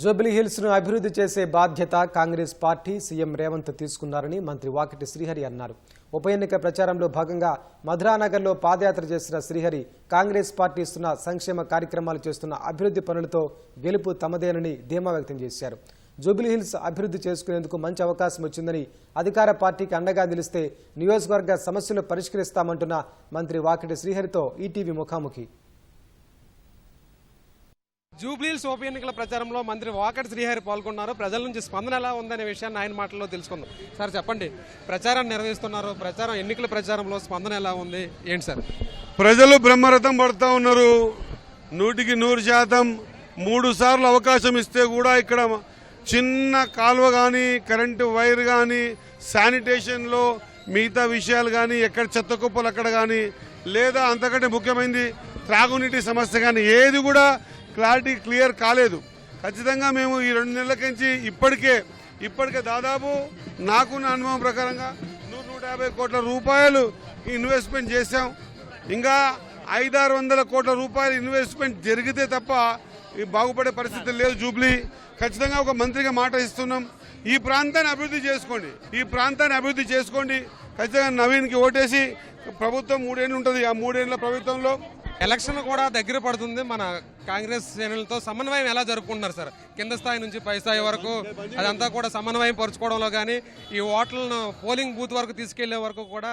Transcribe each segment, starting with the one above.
Jubilee హిల్స్ను అభివృద్ధి చేసే బాధ్యత కాంగ్రెస్ పార్టీ సీఎం రేవంత్ తీసుకున్నారని మంత్రి వాకిటి శ్రీహరి అన్నారు. ఉప ఎన్నిక ప్రచారంలో భాగంగా మధురానగర్లో పాదయాత్ర చేసిన శ్రీహరి కాంగ్రెస్ పార్టీ ఇస్తున్న సంక్షేమ కార్యక్రమాలు చేస్తున్న అభివృద్ధి పనులతో గెలుపు తమదేనని ధీమా వ్యక్తం చేశారు. జూబ్లీహిల్స్ అభివృద్ధి చేసుకునేందుకు మంచి అవకాశం వచ్చిందని అధికార పార్టీకి అండగా నిలిస్తే నియోజకవర్గ సమస్యలు పరిష్కరిస్తామంటున్న మంత్రి వాకిటి శ్రీహరితో ఈటీవీ ముఖాముఖి. జూబ్లీల్స్ ఉప ఎన్నికల ప్రచారంలో మంత్రి వాకటి శ్రీహరి పాల్గొన్నారు. ప్రజల నుంచి స్పందన ఎలా ఉందనే విషయాన్ని ఆయన మాటల్లో తెలుసుకుందాం. సార్ చెప్పండి. ప్రచారం నిర్వహిస్తున్నారు. ప్రచారం ఎన్నికల ప్రచారంలో స్పందన ఎలా ఉంది? ఏంటి సార్? ప్రజలు బ్రహ్మరథం పడుతూ ఉన్నారు. నూటికి నూరు శాతం మూడు సార్లు అవకాశం ఇస్తే కూడా ఇక్కడ చిన్న కాలువ కానీ కరెంటు వైర్ కానీ శానిటేషన్లో మిగతా విషయాలు కానీ ఎక్కడ చెత్త కుప్పలు అక్కడ కానీ లేదా అంతకంటే ముఖ్యమైనది త్రాగునీటి సమస్య కానీ ఏది కూడా క్లారిటీ క్లియర్ కాలేదు. ఖచ్చితంగా మేము ఈ రెండు నెలల నుంచి ఇప్పటికే ఇప్పటికే దాదాపు నాకున్న అనుభవం ప్రకారంగా నూరు నూట యాభై కోట్ల రూపాయలు ఇన్వెస్ట్మెంట్ చేశాం. ఇంకా ఐదారు వందల కోట్ల రూపాయలు ఇన్వెస్ట్మెంట్ జరిగితే తప్ప ఈ బాగుపడే పరిస్థితి లేదు జూబ్లీ. ఖచ్చితంగా ఒక మంత్రిగా మాట ఇస్తున్నాం. ఈ ప్రాంతాన్ని అభివృద్ధి చేసుకోండి. ఈ ప్రాంతాన్ని అభివృద్ధి చేసుకోండి. ఖచ్చితంగా నవీన్కి ఓటేసి ప్రభుత్వం మూడేళ్ళు ఉంటుంది. ఆ మూడేళ్ళ ప్రభుత్వంలో ఎలక్షన్ కూడా దగ్గర పడుతుంది మన కాంగ్రెస్ శ్రేణులతో సమన్వయం ఎలా జరుపుకుంటున్నారు సార్? కింద స్థాయి నుంచి పై స్థాయి వరకు అదంతా కూడా సమన్వయం పరుచుకోవడంలో కానీ ఈ ఓట్లను పోలింగ్ బూత్ వరకు తీసుకెళ్ళే వరకు కూడా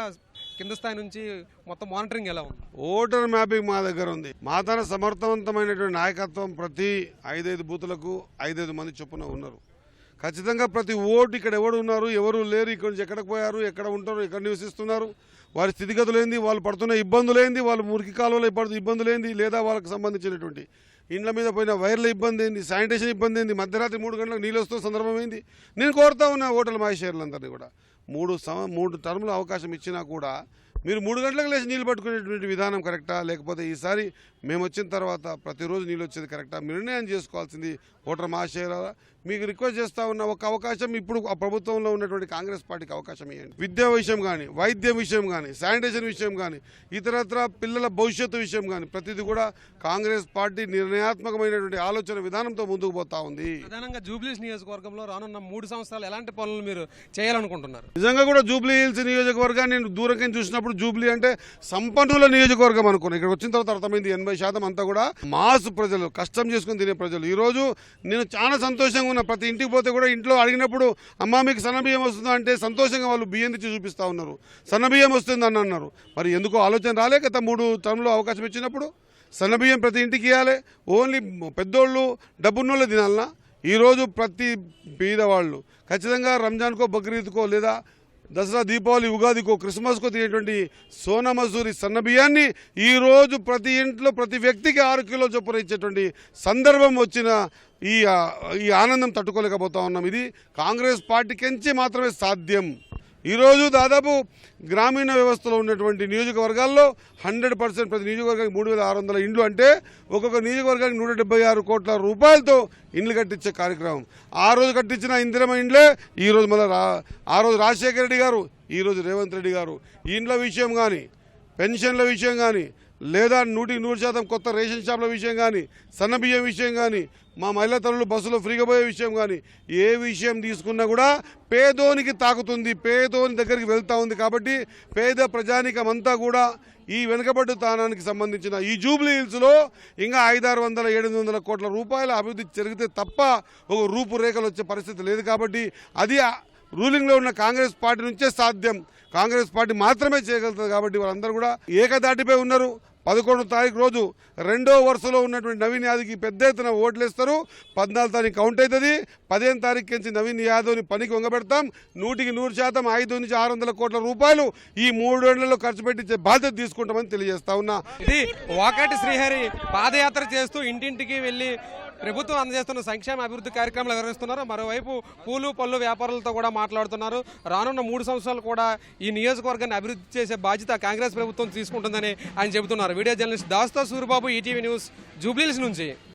కింద స్థాయి నుంచి మొత్తం మానిటరింగ్ ఎలా ఉంది? ఓటర్ మ్యాపింగ్ మా దగ్గర ఉంది. మా తన సమర్థవంతమైనటువంటి నాయకత్వం ప్రతి ఐదైదు బూతులకు ఐదైదు మంది చొప్పున ఉన్నారు. ఖచ్చితంగా ప్రతి ఓటు ఇక్కడ ఎవరు ఉన్నారు ఎవరు లేరు ఇక్కడ నుంచి ఎక్కడికి పోయారు ఎక్కడ ఉంటారు ఎక్కడ నివసిస్తున్నారు వారి స్థితిగతులు ఏంది వాళ్ళు పడుతున్న ఇబ్బందులు ఏంది వాళ్ళు మురికి కాలువలో పడుతున్న ఇబ్బందులు ఏంది లేదా వాళ్ళకి సంబంధించినటువంటి ఇండ్ల మీద పోయిన వైర్ల ఇబ్బంది ఏంది శానిటేషన్ ఇబ్బంది ఏంది మధ్యరాత్రి మూడు గంటలకు నీళ్ళు వస్తున్న సందర్భం ఏంది? నేను కోరుతా ఉన్నా ఓటర్ల మహేశ్వర్లందరినీ కూడా. మూడు సమ మూడు టర్ములు అవకాశం ఇచ్చినా కూడా మీరు మూడు గంటలకు లేచి నీళ్ళు పట్టుకునేటువంటి విధానం కరెక్టా? లేకపోతే ఈసారి మేము వచ్చిన తర్వాత ప్రతిరోజు నీళ్ళు వచ్చేది కరెక్టా? నిర్ణయం చేసుకోవాల్సింది ఓటర్ మహాశయులారా మీకు రిక్వెస్ట్ చేస్తా ఉన్న ఒక అవకాశం ఇప్పుడు ఆ ప్రభుత్వంలో ఉన్నటువంటి కాంగ్రెస్ పార్టీకి అవకాశం ఇవ్వండి విద్యా విషయం కానీ వైద్యం విషయం కానీ శానిటేషన్ విషయం కానీ ఇతరత్ర పిల్లల భవిష్యత్తు విషయం కానీ ప్రతిదీ కూడా కాంగ్రెస్ పార్టీ నిర్ణయాత్మకమైనటువంటి ఆలోచన విధానంతో ముందుకు పోతా ఉంది. ప్రధానంగా జూబ్లీస్ నియోజకవర్గంలో రానున్న మూడు సంవత్సరాలు ఎలాంటి పనులు మీరు చేయాలనుకుంటున్నారు? నిజంగా కూడా జూబ్లీ హిల్స్ నియోజకవర్గాన్ని నేను దూరంగా చూసినప్పుడు జూబ్లీ అంటే సంపన్నుల నియోజకవర్గం అనుకున్నాను ఇక్కడ వచ్చిన తర్వాత అర్థమైంది ఎనభై శాతం అంతా కూడా మాస్ ప్రజలు కష్టం చేసుకుని తినే ప్రజలు. ఈరోజు నేను చాలా సంతోషంగా ఉన్న. ప్రతి ఇంటికి పోతే కూడా ఇంట్లో అడిగినప్పుడు అమ్మ మీకు సన్నబియ్యం వస్తుందా? అంటే సంతోషంగా వాళ్ళు బియ్యం తెచ్చి చూపిస్తా ఉన్నారు. సన్న బియ్యం వస్తుంది అని అన్నారు. మరి ఎందుకో ఆలోచన రాలే గత మూడు టర్మ్లో అవకాశం ఇచ్చినప్పుడు. సన్న బియ్యం ప్రతి ఇంటికి ఇవ్వాలి ఓన్లీ పెద్దోళ్ళు డబ్బున్నోళ్ళు తినాలన్నా ఈరోజు ప్రతి పేదవాళ్ళు ఖచ్చితంగా రంజాన్కో బక్రీద్కో లేదా దసరా దీపావళి ఉగాదికో క్రిస్మస్కో తినేటువంటి సోనా మసూరి సన్న బియ్యాన్ని ఈరోజు ప్రతి ఇంట్లో ప్రతి వ్యక్తికి ఆరు కిలో చొప్పున ఇచ్చేటువంటి సందర్భం వచ్చిన ఈ ఈ ఆనందం తట్టుకోలేకపోతా ఉన్నాం. ఇది కాంగ్రెస్ పార్టీకించి మాత్రమే సాధ్యం. ఈరోజు దాదాపు గ్రామీణ వ్యవస్థలో ఉన్నటువంటి నియోజకవర్గాల్లో హండ్రెడ్ పర్సెంట్ ప్రతి నియోజకవర్గానికి మూడు వేల ఆరు వందల ఇండ్లు అంటే ఒక్కొక్క నియోజకవర్గానికి నూట డెబ్బై ఆరు కోట్ల రూపాయలతో ఇండ్లు కట్టించే కార్యక్రమం. ఆ రోజు కట్టించిన ఇందిరమ ఇండ్లే ఈరోజు మన మళ్ళీ రా ఆ రోజు రాజశేఖర రెడ్డి గారు ఈరోజు రేవంత్ రెడ్డి గారు. ఈ ఇండ్ల విషయం కానీ పెన్షన్ల విషయం కానీ లేదా నూటి నూరు శాతం కొత్త రేషన్ షాప్ల విషయం కానీ సన్నబియ్యం విషయం కానీ మా మహిళా తల్లులు బస్సులో ఫ్రీగా పోయే విషయం కానీ ఏ విషయం తీసుకున్నా కూడా పేదోనికి తాకుతుంది పేదోని దగ్గరికి వెళ్తూ ఉంది కాబట్టి పేద ప్రజానికం అంతా కూడా ఈ వెనుకబడ్డ స్థానానికి సంబంధించిన ఈ జూబ్లీ హిల్స్లో ఇంకా ఐదారు వందల ఏడు వందల కోట్ల రూపాయల అభివృద్ధి జరిగితే తప్ప ఒక రూపురేఖలు వచ్చే పరిస్థితి లేదు కాబట్టి అది రూలింగ్లో ఉన్న కాంగ్రెస్ పార్టీ నుంచే సాధ్యం. కాంగ్రెస్ పార్టీ మాత్రమే చేయగలుగుతుంది కాబట్టి వాళ్ళందరూ కూడా ఏకదాటిపై ఉన్నారు. పదకొండు తారీఖు రోజు రెండో వరుసలో ఉన్నటువంటి నవీన్ యాదవ్కి పెద్ద ఎత్తున ఓట్లేస్తారు. పద్నాలుగు తారీఖు కౌంట్ అవుతుంది పదిహేను తారీఖు నుంచి నవీన్ యాదవ్ని పనికి వంగబెడతాం నూటికి నూరు శాతం ఐదు నుంచి ఆరు వందల కోట్ల రూపాయలు ఈ మూడేళ్ళలో ఖర్చు పెట్టించే బాధ్యత తీసుకుంటామని తెలియజేస్తా ఉన్నా. ఇది వాకటి శ్రీహరి పాదయాత్ర చేస్తూ ఇంటింటికి వెళ్ళి ప్రభుత్వం అందజేస్తున్న సంక్షేమ అభివృద్ధి కార్యక్రమాలు నిర్వహిస్తున్నారు మరోవైపు పూలు పళ్ళు వ్యాపారులతో కూడా మాట్లాడుతున్నారు. రానున్న మూడు సంవత్సరాలు కూడా ఈ నియోజకవర్గాన్ని అభివృద్ధి చేసే బాధ్యత కాంగ్రెస్ ప్రభుత్వం తీసుకుంటుందని ఆయన చెబుతున్నారు. Video journalist దాస్తో Suribabu ETV news Jubilee Hills నుంచి.